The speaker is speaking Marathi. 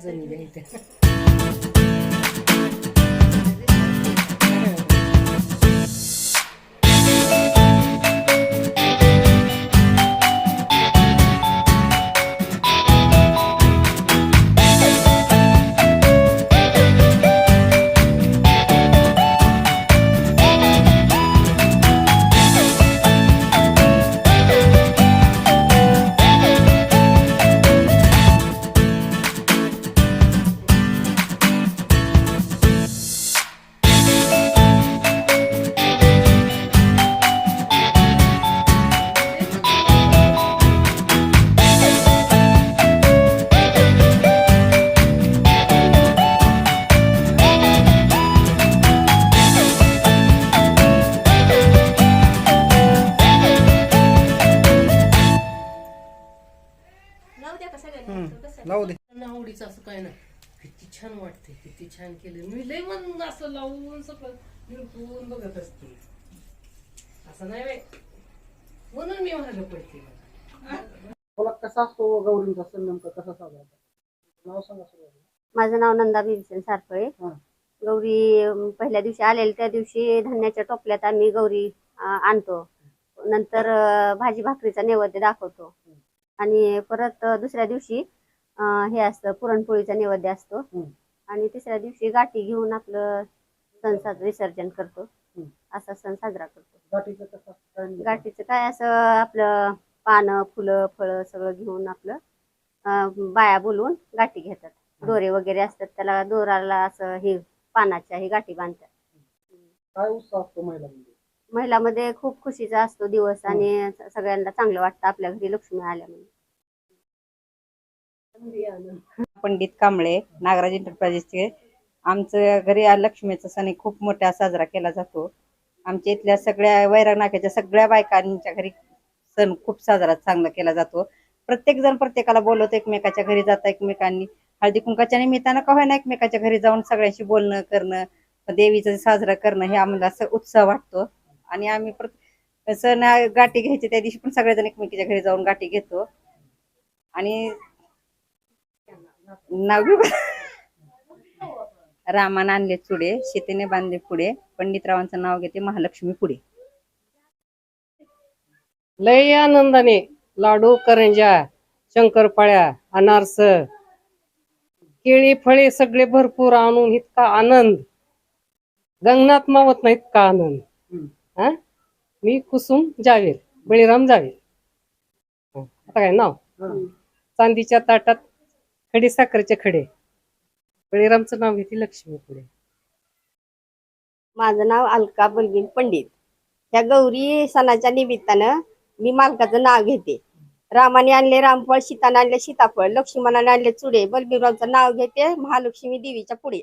上手にできて。लावू दे. आवडीचं असं काय नाही. किती छान वाटते किती छान केलं मी लय मन असं लावून सगळं निरखून बघत असते. असं नाही बाई. म्हणून मी महाग पडते कसा असतो गौरींचा सण नेमका कसा साजरा? नाव सांगा. माझं नाव नंदा भीमसेन सारफळे हा. गौरी अं, पहिल्या दिवशी आलेल्या त्या दिवशी धान्याच्या टोपल्यात आम्ही गौरी अं, आणतो. नंतर अं, भाजी भाकरीचा नैवेद्य दाखवतो. आणि परत अं, दुसऱ्या दिवशी हे असतं पुरणपोळीचा नैवेद्य असतो. आणि तिसऱ्या दिवशी गाठी घेऊन आपलं सण साज विसर्जन करतो. असा सण साजरा करतो. गाठीचं? काय असं आपलं पानं फुलं फळं सगळं घेऊन आपलं बाया बोलवून गाठी घेतात. दोरे वगैरे असतात त्याला दोराला असं हे पानाच्या हे गाठी बांधतात. काय उत्साह असतो महिलांमध्ये? महिलामध्ये खूप खुशीचा असतो दिवस आणि सगळ्यांना चांगलं वाटतं आपल्या घरी लक्ष्मी आल्या म्हणून पंडित कांबळे नागराज एंटरप्राइजेसचे आमचं घरी लक्ष्मीचा सण हे खूप मोठा साजरा केला जातो. आमच्या इथल्या सगळ्या वैराग नाक्याच्या सगळ्या बायकांच्या घरी सण खूप साजरा चांगला केला जातो. प्रत्येक जण प्रत्येकाला बोलवतो एकमेकाच्या घरी जाता एकमेकांनी. हळदी कुंकाच्या निमित्तानं का होईना एकमेकाच्या घरी जाऊन सगळ्यांशी बोलणं करणं देवीचं साजरा करणं हे आम्हाला असं उत्साह वाटतो. आणि आम्ही सण गाठी घ्यायचे त्या दिवशी पण सगळेजण एकमेकीच्या घरी जाऊन गाठी घेतो. आणि का? रामानं आणले चुडे शेतीने बांधले पुढे पंडितरावांचं नाव घेते महालक्ष्मी पुढे लय आनंदाने लाडू करंजा शंकरपाळ्या अनारस केळी फळे सगळे भरपूर आणून इतका आनंद गंगनात मावत नाही इतका आनंद. हा मी कुसुम जावेर बळीराम जावेर हं, आता काय नाव. चांदीच्या ताटात खडे साखरेचे खडे. बळीरामचं नाव घेते लक्ष्मी पुढे. माझं नाव अलका बलबीन पंडित. ह्या गौरी सणाच्या निमित्तानं मी मालकाचं नाव घेते. रामाने आणले रामफळ सीताने आणले सीताफळ लक्ष्मणाने आणले चुडे बलबीरामचं नाव घेते महालक्ष्मी देवीच्या पुढे.